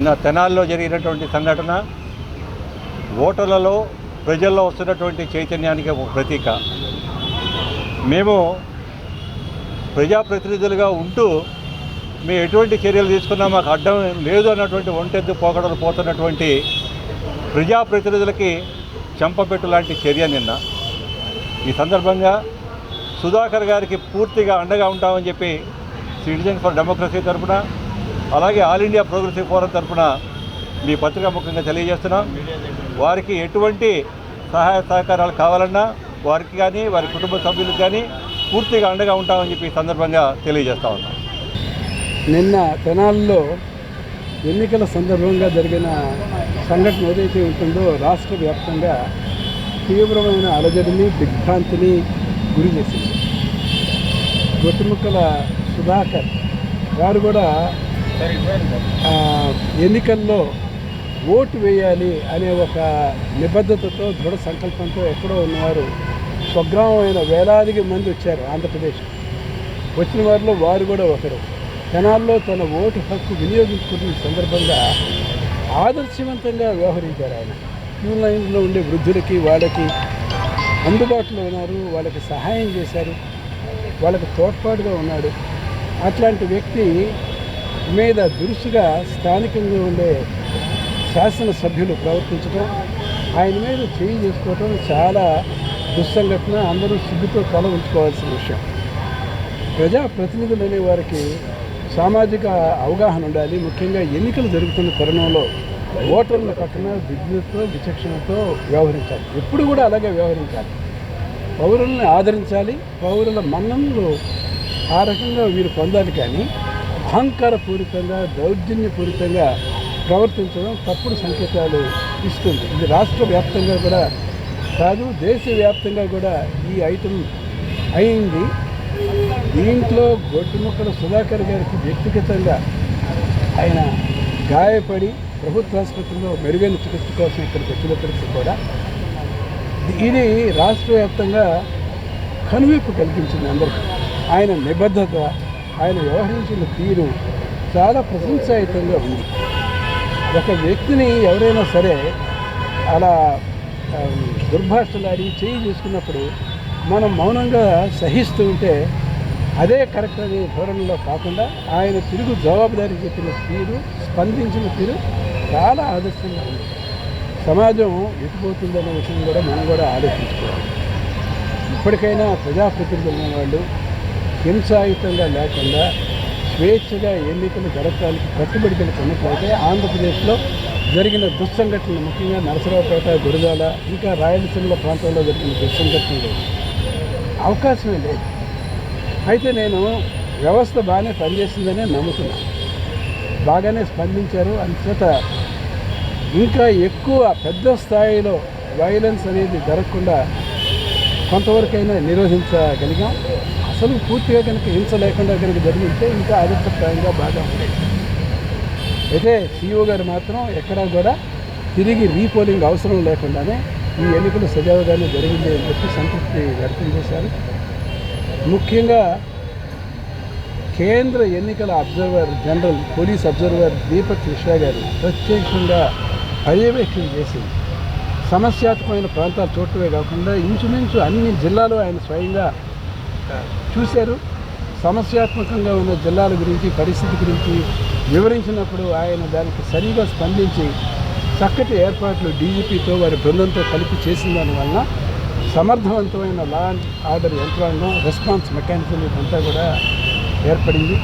నిన్న తెనాల్లో జరిగినటువంటి సంఘటన ఓటర్లలో ప్రజల్లో వస్తున్నటువంటి చైతన్యానికి ఒక ప్రతీక. మేము ప్రజాప్రతినిధులుగా ఉంటూ మేము ఎటువంటి చర్యలు తీసుకున్నా మాకు అడ్డం లేదు అన్నటువంటి ఒంటెద్దు పోకడలు పోతున్నటువంటి ప్రజాప్రతినిధులకి చెంపపెట్టు లాంటి చర్య నిన్న. ఈ సందర్భంగా సుధాకర్ గారికి పూర్తిగా అండగా ఉంటామని చెప్పి సిటిజన్ ఫర్ డెమోక్రసీ తరఫున అలాగే ఆల్ ఇండియా ప్రోగ్రెసివ్ ఫోరం తరఫున మీ పత్రికా ముఖ్యంగా తెలియజేస్తున్నాం. వారికి ఎటువంటి సహాయ సహకారాలు కావాలన్నా వారికి కానీ వారి కుటుంబ సభ్యులకు కానీ పూర్తిగా అండగా ఉంటామని చెప్పి సందర్భంగా తెలియజేస్తా ఉన్నాం. నిన్న తెనాల్లో ఎన్నికల సందర్భంగా జరిగిన సంఘటన ఏదైతే ఉంటుందో రాష్ట్ర వ్యాప్తంగా తీవ్రమైన అలజడిని దిగ్భ్రాంతిని గురి చేసింది. గొట్టుముక్కల సుధాకర్ వారు కూడా ఎన్నికల్లో ఓటు వేయాలి అనే ఒక నిబద్ధతతో దృఢ సంకల్పంతో ఎక్కడో ఉన్నవారు స్వగ్రామమైన వేలాదికి మంది వచ్చారు ఆంధ్రప్రదేశ్. వచ్చిన వారిలో వారు కూడా ఒకరు. జనాల్లో తన ఓటు హక్కు వినియోగించుకున్న సందర్భంగా ఆదర్శవంతంగా వ్యవహరించారు ఆయన. క్యూ లైన్లో ఉండే వృద్ధులకి వాళ్ళకి అందుబాటులో ఉన్నారు. వాళ్ళకి సహాయం చేశారు. వాళ్ళకి తోడ్పాటుగా ఉన్నాడు. అట్లాంటి వ్యక్తి మీద దురుసుగా స్థానికంగా ఉండే శాసనసభ్యులు ప్రవర్తించడం ఆయన మీద చేయి చేసుకోవటం చాలా దుస్సంఘటన. అందరూ సిగ్గుతో తల ఉంచుకోవాల్సిన విషయం. ప్రజాప్రతినిధులు అనే వారికి సామాజిక అవగాహన ఉండాలి. ముఖ్యంగా ఎన్నికలు జరుగుతున్న తరుణంలో ఓటర్ల పక్కన విద్యుత్తో విచక్షణతో వ్యవహరించాలి. ఎప్పుడు కూడా అలాగే వ్యవహరించాలి. పౌరుల్ని ఆదరించాలి. పౌరుల మన్ననలు ఆ రకంగా వీరు పొందాలి కానీ అహంకారపూరితంగా దౌర్జన్యపూరితంగా ప్రవర్తించడం తప్పుడు సంకేతాలు ఇస్తుంది. ఇది రాష్ట్ర వ్యాప్తంగా కూడా కాదు దేశవ్యాప్తంగా కూడా ఈ ఐటమ్ అయింది. దీంట్లో గొడ్డుముక్కల సుధాకర్ గారికి వ్యక్తిగతంగా ఆయన గాయపడి ప్రభుత్వ ఆసుపత్రిలో మెరుగైన చికిత్స కోసం ఇక్కడికి వచ్చినప్పటికీ కూడా ఇది రాష్ట్ర వ్యాప్తంగా కనువిప్పు కల్పించింది అందరికీ. ఆయన నిబద్ధత ఆయన వ్యవహరించిన తీరు చాలా ప్రశంసాయుతంగా ఉంది. ఒక వ్యక్తిని ఎవరైనా సరే అలా దుర్భాషలాడి చేయి చేసుకున్నప్పుడు మనం మౌనంగా సహిస్తూ ఉంటే అదే కరెక్ట్ అనే ధోరణిలో కాకుండా ఆయన తిరుగు జవాబుదారీ చెప్పిన తీరు స్పందించిన తీరు చాలా ఆదర్శంగా ఉంది. సమాజం ఎటుపోతుందనే విషయం కూడా మనం కూడా ఆలోచించుకోవాలి. ఇప్పటికైనా ప్రజాప్రతినిధులు వాళ్ళు హింసాయుతంగా లేకుండా స్వేచ్ఛగా ఎన్నికలు జరపడానికి కట్టుబడి ఉన్నట్లయితే ఆంధ్రప్రదేశ్లో జరిగిన దుస్సంఘటనలు ముఖ్యంగా నరసరావుపేట గురజాల ఇంకా రాయలసీమ ప్రాంతంలో జరిగిన దుస్సంఘటనలు. అవకాశమే లేదు. అయితే నేను వ్యవస్థ బాగానే పనిచేసిందనే నమ్ముతున్నాను బాగానే స్పందించారు. అంతేత ఇంకా ఎక్కువ పెద్ద స్థాయిలో వైలెన్స్ అనేది జరగకుండా కొంతవరకైనా నిరోధించగలిగాం. అసలు పూర్తిగా కనుక హింస లేకుండా కనుక జరిగితే ఇంకా ఆదర్శప్రాయంగా బాగా ఉండేది అయితే సీఈఓ గారు మాత్రం ఎక్కడా కూడా తిరిగి రీపోలింగ్ అవసరం లేకుండానే ఈ ఎన్నికలు సజావుగానే జరిగింది అని చెప్పి సంతృప్తి వ్యక్తం చేశారు. ముఖ్యంగా కేంద్ర ఎన్నికల observer general police observer Deepak Mishra garu ప్రత్యేకంగా పర్యవేక్షణ చేసి సమస్యాత్మకమైన ప్రాంతాలు చూడటమే కాకుండా ఇంచుమించు అన్ని జిల్లాలు ఆయన స్వయంగా చూశారు. సమస్యాత్మకంగా ఉన్న జిల్లాల గురించి పరిస్థితి గురించి వివరించినప్పుడు ఆయన దానికి సరిగా స్పందించి చక్కటి ఏర్పాట్లు డీజీపీతో వారి బృందంతో కలిపి చేసిన దానివల్ల సమర్థవంతమైన లా అండ్ ఆర్డర్ యంత్రాంగం రెస్పాన్స్ మెకానిజం ఇదంతా కూడా ఏర్పడింది.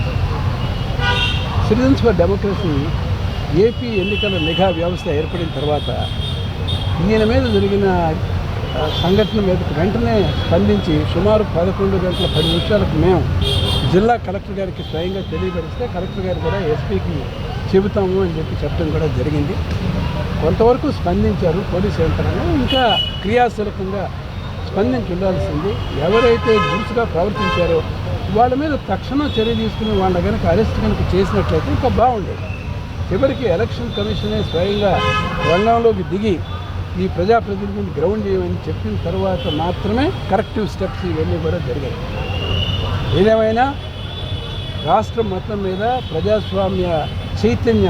సిటిజన్స్ ఫర్ డెమోక్రసీ ఏపీ ఎన్నికల నిఘా వ్యవస్థ ఏర్పడిన తర్వాత ఈయన మీద జరిగిన సంఘటన మీదకి వెంటనే స్పందించి సుమారు పదకొండు గంటల పది నిమిషాలకు మేము జిల్లా కలెక్టర్ గారికి స్వయంగా తెలియపరిస్తే కలెక్టర్ గారు కూడా ఎస్పీకి చెబుతాము అని చెప్పి చెప్పడం కూడా జరిగింది. కొంతవరకు స్పందించారు పోలీసు యంత్రాంగం. ఇంకా క్రియాశీలకంగా స్పందించి ఉండాల్సింది ఎవరైతే దురుసుగా ప్రవర్తించారో వాళ్ళ మీద తక్షణ చర్య తీసుకుని వాళ్ళ కనుక అరెస్ట్ కనుక చేసినట్లయితే ఇంకా బాగుండేది. చివరికి ఎలక్షన్ కమిషనే స్వయంగా రంగంలోకి దిగి ఈ ప్రజాప్రతినిధులు గ్రౌండ్ చేయమని చెప్పిన తర్వాత మాత్రమే కరెక్టివ్ స్టెప్స్ ఇవన్నీ కూడా జరిగాయి. ఏదేమైనా రాష్ట్రం మొత్తం మీద ప్రజాస్వామ్య చైతన్య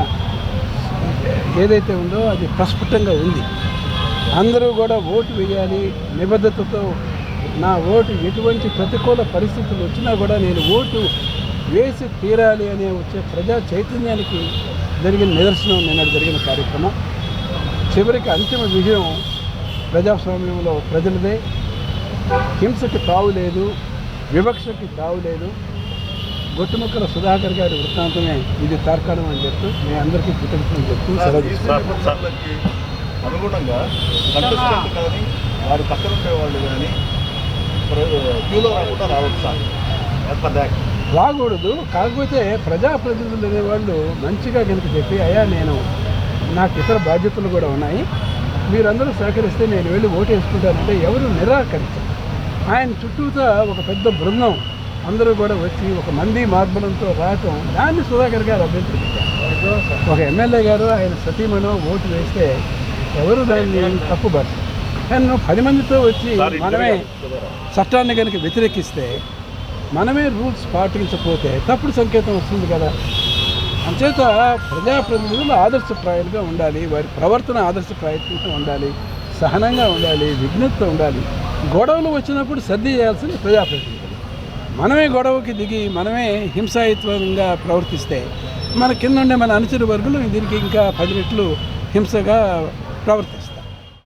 ఏదైతే ఉందో అది ప్రస్ఫుటంగా ఉంది. అందరూ కూడా ఓటు వేయాలి నిబద్ధతతో నా ఓటు ఎటువంటి ప్రతికూల పరిస్థితులు వచ్చినా కూడా నేను ఓటు వేసి తీరాలి అనే వచ్చే ప్రజా చైతన్యానికి జరిగిన నిదర్శనం నిన్న జరిగిన కార్యక్రమం. చివరికి అంతిమ విజయం ప్రజాస్వామ్యంలో ప్రజలదే. హింసకి తావు లేదు వివక్షకి తావు లేదు. గొట్టుముక్కల సుధాకర్ గారి వృత్తాంతమే ఇది తార్కాణం అని చెప్తూ మీ అందరికీ కృతజ్ఞతలు చెప్తూ సెలవు అనుగుణంగా కంటెస్టెంట్ కానీ వారి పక్కన కానీ క్యూలో రాకుండా రావచ్చు సార్. యాజ్ పర్ దాట్ రాకూడదు కాకపోతే ప్రజాప్రతినిధులు అనేవాళ్ళు మంచిగా కనుక చెప్పి అయ్యా నేను నాకు ఇతర బాధ్యతలు కూడా ఉన్నాయి. మీరందరూ సహకరిస్తే నేను వెళ్ళి ఓటు వేసుకుంటానంటే ఎవరు నిరాకరించారు. ఆయన చుట్టూతా ఒక పెద్ద బృందం అందరూ కూడా వచ్చి ఒక మంది మార్బలంతో రావటం దాన్ని సుధాకర్ గారు అభ్యంతరం పెట్టారు ఒక ఎమ్మెల్యే గారు ఆయన సతీమణో ఓటు వేస్తే ఎవరు దాన్ని తప్పుపడతారు కానీ నువ్వు పది మందితో వచ్చి మనమే చట్టాన్ని కనుక వ్యతిరేకిస్తే మనమే రూల్స్ పాటించకపోతే తప్పుడు సంకేతం వస్తుంది కదా. అంచేత ప్రజాప్రతినిధులు ఆదర్శప్రాయాలుగా ఉండాలి వారి ప్రవర్తన ఆదర్శప్రాయంగా ఉండాలి సహనంగా ఉండాలి విఘ్నత ఉండాలి. గొడవలు వచ్చినప్పుడు సర్ది చేయాల్సింది ప్రజాప్రతినిధులు. మనమే గొడవకి దిగి మనమే హింసాయుత్వంగా ప్రవర్తిస్తే మన కింద ఉండే మన అనుచర వర్గులు దీనికి ఇంకా పది రెట్లు హింసగా ప్రవర్తిస్తారు.